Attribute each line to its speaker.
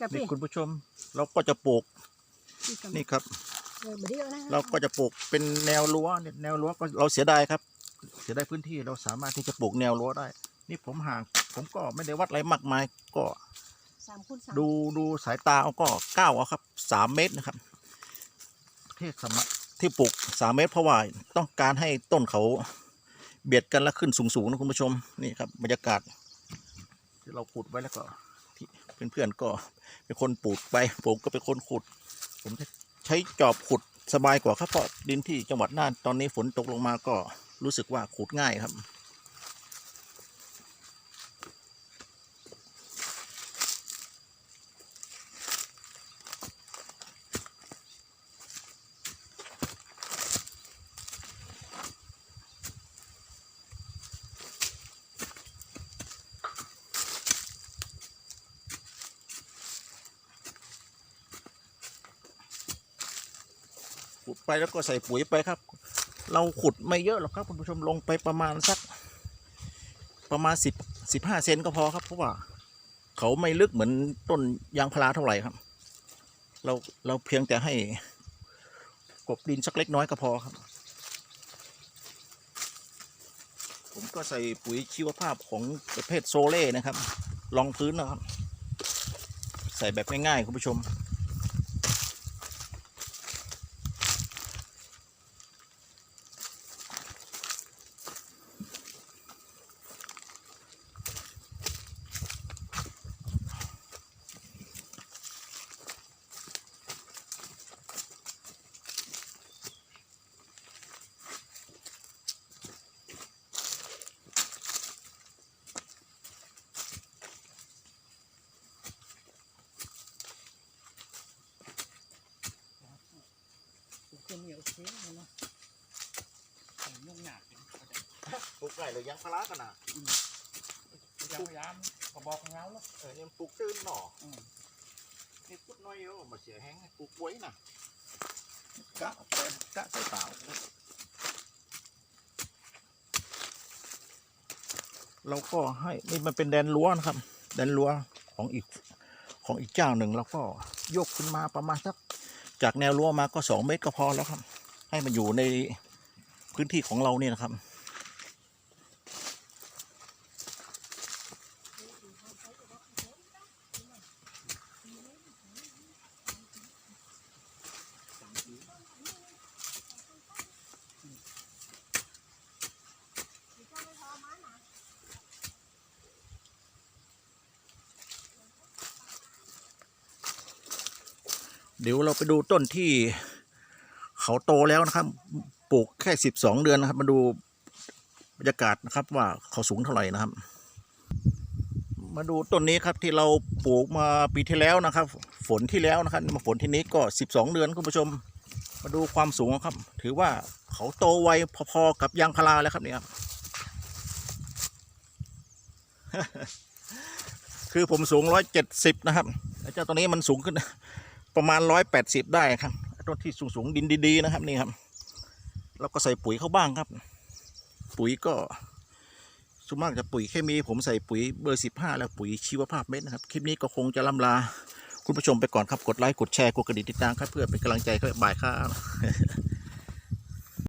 Speaker 1: กับ
Speaker 2: นี่
Speaker 1: พี่
Speaker 2: คุณผู้ชม เราก็จะปลูก
Speaker 1: นี่กับ
Speaker 2: นี่ครับ
Speaker 1: เออบ่ได้เอานะ
Speaker 2: เราก็จะปลูกเป็นแนวรั้วเนี่ยแนวรั้วก็เราเสียดายครับ เสียดายพื้นที่เราสามารถที่จะปลูกแนวรั้วได้ นี่ผมห่าง ผมก็ไม่ได้วัดอะไรมากมาย ก็
Speaker 1: สามคูณสาม
Speaker 2: ดูดูสายตาเอาก็เก้าเอาครับสามเมตรนะครับ ที่สามารถที่ปลูกสามเมตร เพราะว่าต้องการให้ต้นเขาเบียดกันแล้วขึ้นสูงๆนะคุณผู้ชมนี่ครับบรรยากาศที่เราขุดไว้แล้วก็ที่ เพื่อนๆก็เป็นคนปลูกไป ผมก็เป็นคนขุด ผมใช้จอบขุดสบายกว่าครับเพราะดินที่จังหวัดน่านตอนนี้ฝนตกลงมาก็รู้สึกว่าขุดง่ายครับ ขุดไปแล้วก็ใส่ปุ๋ยไปครับ เราขุดไม่เยอะหรอกครับคุณผู้ชมลงไปประมาณสัก ประมาณสิบสิบห้าเซนก็พอครับเพราะว่า เขาไม่ลึกเหมือนต้นยางพาราเท่าไหร่ครับ เราเราเพียงแต่ให้กบดินสักเล็กน้อยก็พอครับ ผมก็ใส่ปุ๋ยชีวภาพของประเภทโซเล่นะครับรองพื้นนะครับ ใส่แบบง่ายๆคุณผู้ชม
Speaker 1: เครื่องเหนียวโอเคเลยเนาะยุ่งยากจริง
Speaker 2: ปลูกไก่หรือยางพารากันนะ
Speaker 1: ยังพยายามกระบอกเงาแล้ว
Speaker 2: เออเนี่ยปลูกตื้นหน่อ
Speaker 1: อืม
Speaker 2: นี่พุดน้อยเดียวมาเสียแห้งปลูกไว้น่ะกะกะใส่เปล่า เราก็ให้นี่มันเป็นแดนรั้วนะครับ แดนรั้วของอีกของอีกเจ้าหนึ่งเราก็ยกขึ้นมาประมาณสัก จากแนวรั้วมาก็สองเมตรก็พอแล้วครับ ให้มันอยู่ในพื้นที่ของเราเนี่ยนะครับ เดี๋ยวเราไปดูต้นที่เขาโตแล้วนะครับ ปลูกแค่สิบสองเดือนนะครับ มาดูบรรยากาศนะครับว่าเขาสูงเท่าไหร่นะครับ มาดูต้นนี้ครับที่เราปลูกมาปีที่แล้วนะครับ ฝนที่แล้วนะครับมาฝนที่นี้ก็สิบสองเดือนคุณผู้ชม มาดูความสูงครับ ถือว่าเขาโตไวพอๆกับยางพาราแล้วครับเนี่ยครับคือผมสูงร้อยเจ็ดสิบนะครับแล้เจ้าตัวนี้มันสูงขึ้น ประมาณร้อยแปดสิบได้ครับต้นที่สูงสูงๆดินดีๆนะครับนี่ครับแล้วก็ใส่ปุ๋ยเข้าบ้างครับ ปุ๋ยก็ส่วนมากจะปุ๋ยเคมีผมใส่ปุ๋ยเบอร์สิบห้าแล้วปุ๋ยชีวภาพเม็ดนะครับคลิปนี้ก็คงจะล่ำลาคุณผู้ชมไปก่อนครับกดไลค์กดแชร์กดกระดิ่งติดตามครับเพื่อเป็นกำลังใจก็บ่ายครับ